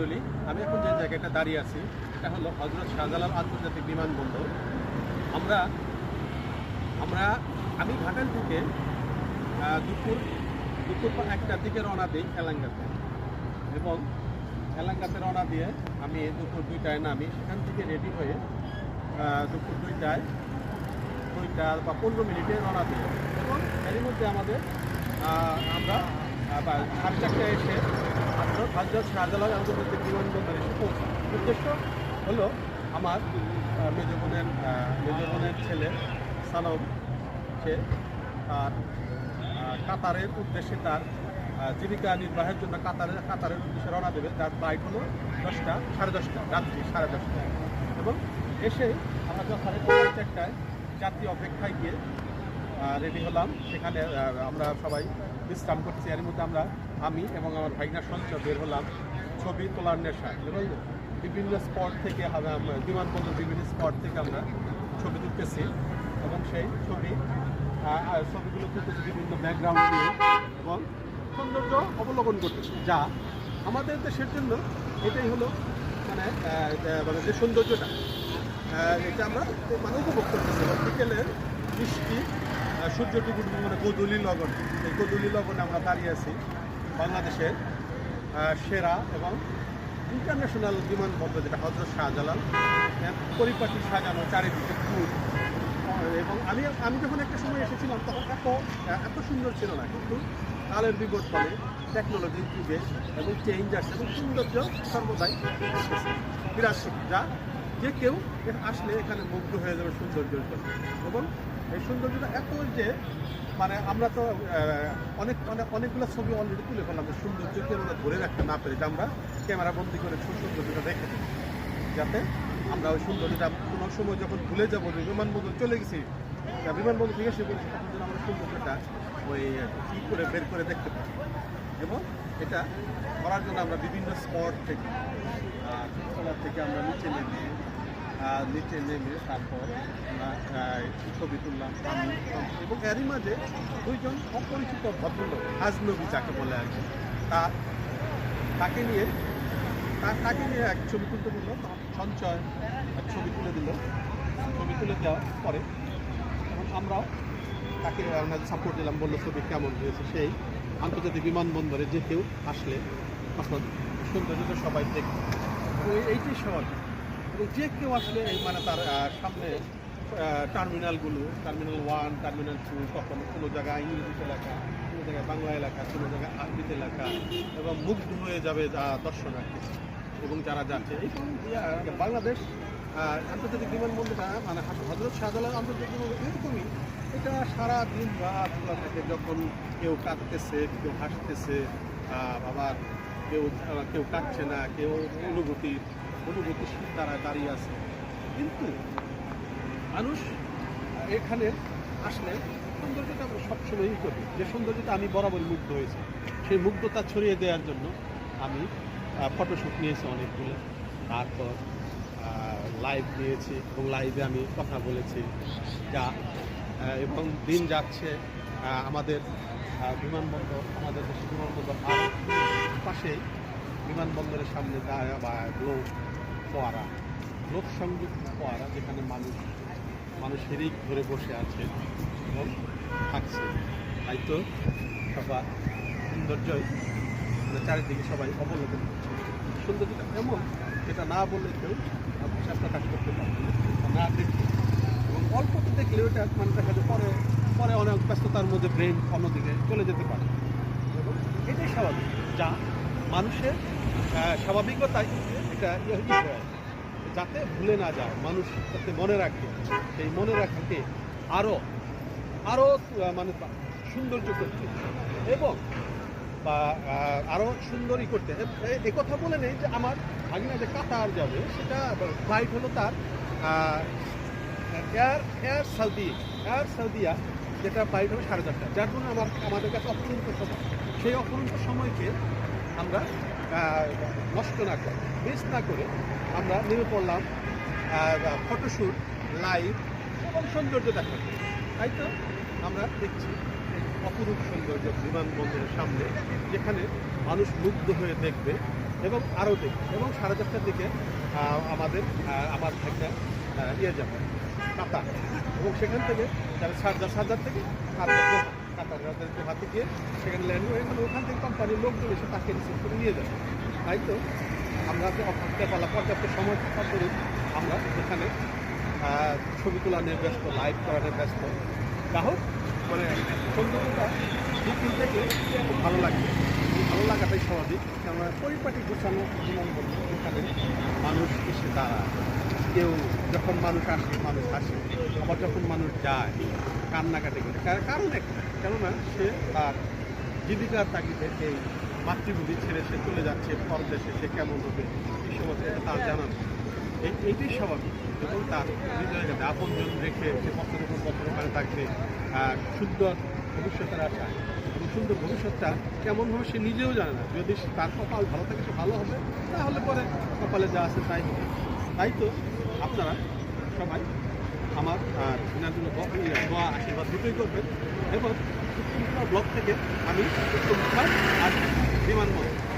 মণ্ডলী আমি এখন যে জায়গাটা দাঁড়িয়ে আছি, এটা হলো হজরত শাহজালাল আন্তর্জাতিক বিমানবন্দর। আমরা আমরা, আমি ঘাটাল থেকে দুপুর দুপুর পর একটার দিকে রওনা দিই এলাঙ্গাতে। এবং এলাঙ্গাতে রওনা দিয়ে আমি দুপুর দুইটায় নামি। সেখান থেকে রেডি হয়ে দুপুর দুইটায়, দুইটা বা পনেরো মিনিটে রওনা দিই। এবং এর মধ্যে আমাদের আমরা বা সাড়ে চারটায় এসে হজরত হজরত শাহজালাল আন্তর্জাতিক বিমানবন্দরে এসে পৌঁছাই। উদ্দেশ্য হলো আমার মেজ বোনের মেজ বোনের ছেলে সানম সে তার কাতারের উদ্দেশ্যে তার জীবিকা নির্বাহের জন্য কাতারের কাতারের উদ্দেশ্যে রওনা দেবে। তার ফ্লাইট হলো দশটা, সাড়ে দশটা, রাত্রি সাড়ে দশটা এবং এসে আমরা যথারীতি চারটায় যাত্রী অপেক্ষায় গিয়ে রেডি হলাম। সেখানে আমরা সবাই বিশ্রাম করছি এর মধ্যে আমরা, আমি এবং আমার ভাইনা সঞ্চয় বের হলাম ছবি তোলার নেশা বিভিন্ন স্পট থেকে বিমানবন্দর বিভিন্ন স্পট থেকে আমরা ছবি তুলতেছি এবং সেই ছবি ছবিগুলো তুলতেছি বিভিন্ন ব্যাকগ্রাউন্ড দিয়ে এবং সৌন্দর্য অবলোকন করতেছি। যা আমাদের দেশের জন্য এটাই হলো মানে মানে যে সৌন্দর্যটা এটা আমরা মানে উপভোগ করতেছি। বিকেলের বৃষ্টি সূর্য টুকু মানে গোদুলি লগন। এই গোদুলি লগনে আমরা দাঁড়িয়ে আছি বাংলাদেশের সেরা এবং ইন্টারন্যাশনাল বিমানবন্দর যেটা হজরত শাহজালাল আহ, পরিপাটি সাজানো চারিদিকে ফুল। এবং আমি আমি যখন একটা সময় এসেছিলাম তখন এত এত সুন্দর ছিল না কিন্তু কালের বিবর্তনে টেকনোলজির যুগে এবং চেঞ্জ আসছে এবং সৌন্দর্য সর্বদাই বিরাজ যা যে কেউ আসলে এখানে মুগ্ধ হয়ে যাবে সৌন্দর্যের জন্য। এবং এই সৌন্দর্যটা এত যে মানে আমরা তো অনেক অনেক অনেকগুলো ছবি অলরেডি তুলে ফেললাম যে সৌন্দর্যকে আমরা ধরে রাখতে না পেরে আমরা ক্যামেরা বন্দি করে সৌন্দর্যটা দেখে নিই। যাতে আমরা ওই সৌন্দর্যটা কোনো সময় যখন ভুলে যাব যে বিমানবন্দর চলে গেছি বিমানবন্দর থেকে এসে বলেছি তখন যেন আমরা সৌন্দর্যটা ওই, কী করে বের করে দেখতে পারি এবং এটা করার জন্য আমরা বিভিন্ন স্পট থেকে থেকে আমরা নিচে নেমে নিচে নেমে তারপর ছবি তুললাম আমি এবং এরই মাঝে দুইজন অপরিচিত ভদ্রলোক আজনবী যাকে বলে আর কি, তা, তাকে নিয়ে তাকে নিয়ে এক ছবি তুলতে বলল সঞ্চয় এক ছবি তুলে দিল। ছবি তুলে দেওয়ার পরে তখন আমরাও তাকে আমরা সাপোর্ট দিলাম, বলল, ছবি কেমন হয়েছে? সেই আন্তর্জাতিক বিমানবন্দরে যে কেউ আসলে, তখন সৌন্দর্যটা সবাই দেখবে এবং এই- এইটাই স্বাভাবিক এবং যে কেউ আসলে মানে তার সামনে টার্মিনালগুলো টার্মিনাল ওয়ান টার্মিনাল টু তখন কোনো জায়গায় ইংরেজিতে লেখা কোনো জায়গায় বাংলা এলাকা কোনো জায়গায় আরবিতে লেখা এবং মুগ্ধ হয়ে যাবে আহ, দর্শনার্থী এবং যারা যাচ্ছে। এই বাংলাদেশ আন্তর্জাতিক বিমানবন্দরটা মানে হাজ- হজরত শাহজালাল আন্তর্জাতিক বিমানবন্দর এরকমই। এটা সারা দিন রাত থাকে যখন কেউ কাঁদতেছে কেউ হাসতেছে আবার কেউ কেউ কাঁদছে না কেউ অনুভূতি অনুভূতিশীল তারা দাঁড়িয়ে আছে। কিন্তু মানুষ এখানে আসলে সৌন্দর্যটা সবসময়ই করি। যে সৌন্দর্যটা আমি বরাবর মুগ্ধ হয়েছি। সেই মুগ্ধতা ছড়িয়ে দেওয়ার জন্য আমি ফটোশ্যুট নিয়েছি অনেকগুলো। তারপর লাইভ নিয়েছি এবং লাইভে আমি কথা বলেছি। যা এবং দিন যাচ্ছে আমাদের বিমানবন্দর, আমাদের দেশের বিমানবন্দর আর পাশে বিমানবন্দরের সামনে দাঁড়া বা লোক ফোয়ারা লোক সংযোগ ফোয়ারা যেখানে মানুষ মানুষ মানুষেরই ধরে বসে আছে এবং থাকছে। তাই তো সবার সৌন্দর্যই মানে চারিদিকে সবাই অবলোকন করছে। সৌন্দর্যটা এমন যেটা না বললে কেউ বিশ্বাস প্রকাশ করতে পারবে না দেখলে এবং অল্পতে দেখলে ওটা মানে দেখা যায় পরে পরে অনেক ব্যস্ততার মধ্যে ব্রেন অন্যদিকে চলে যেতে পারে। এবং এটাই স্বাভাবিক যা মানুষের আহ, স্বাভাবিকতাই এটা ইয়ে যাতে ভুলে না যায় মানুষ যাতে মনে রাখে, সেই মনে রাখাকে আরও আরও মানে সৌন্দর্য করতে। এবং, বা আরও সুন্দরই করতে। এ- কথা বলে নেই যে আমার ভাগিনা যে কাতার যাবে, সেটা ফ্লাইট হলো তার air air Saudi air Saudia যেটা ফ্লাইট হলো সাড়ে চারটা যার জন্য আমার, আমাদের কাছে অপূর্ণ সময়। সেই অপূর্ণ সময়কে আমরা নষ্ট না করে মিস না করে আমরা নেমে পড়লাম ফটোশ্যুট লাইভ এবং সৌন্দর্য দেখার তাই তো? আমরা দেখছি অপরূপ সৌন্দর্য বিমানবন্দরের সামনে, যেখানে মানুষ মুগ্ধ হয়ে দেখবে এবং আরও দিকে এবং সাড়ে দশটার দিকে আমাদের আমার একটা ইয়ে যাবে, কাতার। এবং সেখান থেকে যাবে সারদার সারদার থেকে দোহা কাতার রাতের দোহাতে গিয়ে সেখানে ল্যান্ড হয়ে গেলে। ওখান থেকে কোম্পানির লোকজন এসে তাকে রিসিভ করে নিয়ে যাবে তাই তো? আমরা পালা, পর্যাপ্ত সময় থাকার আমরা এখানে ছবি তোলা নিয়ে ব্যস্ত লাইভ করা নিয়ে ব্যস্ত। যা হোক মানে সৌন্দর্যটা দিন থেকে খুব ভালো লাগে ভালো লাগাটাই স্বাভাবিক। কেননা পরিপাটি গুছানো এখানে মানুষ এসে দাঁড়ায়। কেউ যখন মানুষ আসে মানুষ আসে আবার যখন মানুষ যায়, কান্নাকাটি করে। কার- কারণ একটা, কেননা সে তার জীবিকার তাগিদে এই মাতৃভূমি ছেড়ে সে চলে যাচ্ছে, পরদেশে সে কেমন হবে এটা তার জানা এইটাই স্বাভাবিক এবং তার হৃদয়ে যাতে আপনজন রেখে সে বছরের পর বছর ওখানে থাকবে সুন্দর ভবিষ্যতের আশা এবং সুন্দর ভবিষ্যৎটা কেমন হবে সে নিজেও জানে না। যদি তার কপাল ভালো থাকে, সে ভালো হবে, তাহলে পরে কপালে যা আছে তাই হবে। তাই তো? আপনারা সবাই আমার আর এনার জন্য দোয়া আশীর্বাদ দুটোই করবেন। এবং ব্লক থেকে আমি আর বিমানবন্দর